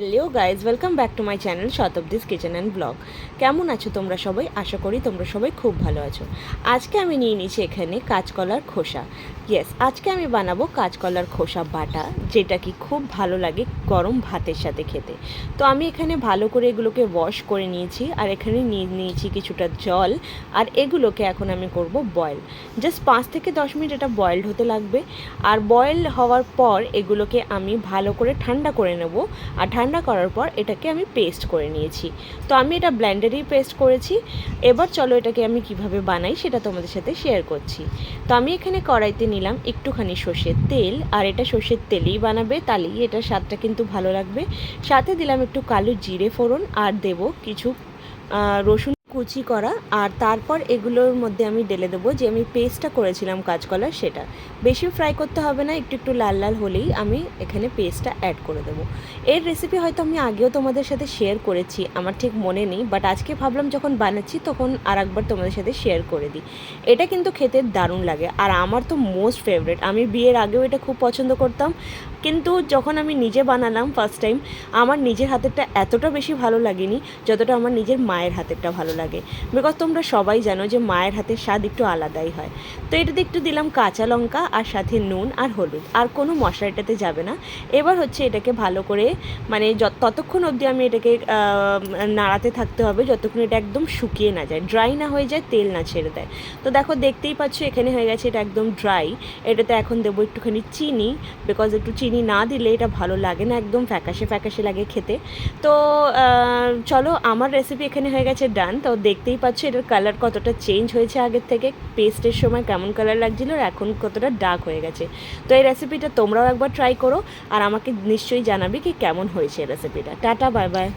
Hello guys welcome back to my channel Shatabdi's kitchen and blog কেমন আছো তোমরা সবাই? আশা করি তোমরা সবাই খুব ভালো আছো। আজকে আমি নিয়ে নিয়েছি এখানে কাঁচকলার খোসা। ইয়েস আজকে আমি বানাবো কাঁচকলার খোসা বাটা, যেটা কি খুব ভালো লাগে গরম ভাতের সাথে খেতে। তো আমি এখানে ভালো করে এগুলোকে ওয়াশ করে নিয়েছি, আর এখানে নিয়ে নিয়েছি কিছুটা জল, আর এগুলোকে এখন আমি করব বয়েল জাস্ট পাঁচ থেকে দশ মিনিট এটা বয়েলড হতে লাগবে। আর বয়েল হওয়ার পর এগুলোকে আমি ভালো করে ঠান্ডা করে নেব। আর ঠান্ডা করার পর এটাকে আমি পেস্ট করে নিয়েছি। তো আমি এটা ব্ল্যান্ডারেই পেস্ট করেছি। এবার চলো এটাকে আমি কীভাবে বানাই সেটা তোমাদের সাথে শেয়ার করছি। তো আমি এখানে কড়াইতে নিলাম একটুখানি সর্ষের তেল, আর এটা সর্ষের তেলেই বানাবে, তাহলেই এটার স্বাদটা কিন্তু ভালো লাগবে। সাথে দিলাম একটু কালো জিরে ফোড়ন, আর দেব কিছু রসুন কুচি করা আর তারপর এগুলোর মধ্যে আমি ঢেলে দেবো। যে আমি পেস্টটা করেছিলাম কাঁচকলার, সেটা। বেশি ফ্রাই করতে হবে না, একটু একটু লাল লাল হলেই আমি এখানে পেস্টটা অ্যাড করে দেবো। এর রেসিপি হয়তো আমি আগেও তোমাদের সাথে শেয়ার করেছি, আমার ঠিক মনে নেই বাট আজকে ভাবলাম যখন বানাচ্ছি তখন আর একবার তোমাদের সাথে শেয়ার করে দিই। এটা কিন্তু খেতে দারুণ লাগে, আর আমার তো মোস্ট ফেভারেট আমি বিয়ের আগেও এটা খুব পছন্দ করতাম, কিন্তু যখন আমি নিজে বানালাম ফার্স্ট টাইম আমার নিজের হাতেরটা এতটা বেশি ভালো লাগেনি, যতটা আমার নিজের মায়ের হাতেরটা ভালো লাগে বিকজ তোমরা সবাই জানো যে মায়ের হাতের স্বাদ একটু আলাদাই হয়। তো এটাতে একটু দিলাম কাঁচা লঙ্কা আর সাথে নুন আর হলুদ। আর কোনো মশলা এটাতে যাবে না। এবার হচ্ছে এটাকে ভালো করে মানে ততক্ষণ অবধি আমি এটাকে নাড়াতে থাকতে হবে যতক্ষণ এটা একদম শুকিয়ে না যায়। ড্রাই না হয়ে যায়, তেল না ছেড়ে দেয়। তো দেখো, দেখতেই পাচ্ছ এখানে হয়ে গেছে এটা একদম ড্রাই। এটাতে এখন দেবো একটুখানি চিনি। বিকজ একটু চিনি না দিলে এটা ভালো লাগে না, একদম ফ্যাকাশে ফ্যাকাশে লাগে খেতে। তো চলো, আমার রেসিপি এখানে হয়ে গেছে ডান তো দেখতেই পাচ্ছ, এটার কালার কতটা চেঞ্জ হয়েছে আগের থেকে। পেস্টের সময় কেমন কালার লাগছিল আর এখন কতটা ডার্ক হয়ে গেছে। তো এই রেসিপিটা তোমরাও একবার ট্রাই করো আর আমাকে নিশ্চয়ই জানাবে কি কেমন হয়েছে রেসিপিটা টাটা বাই বাই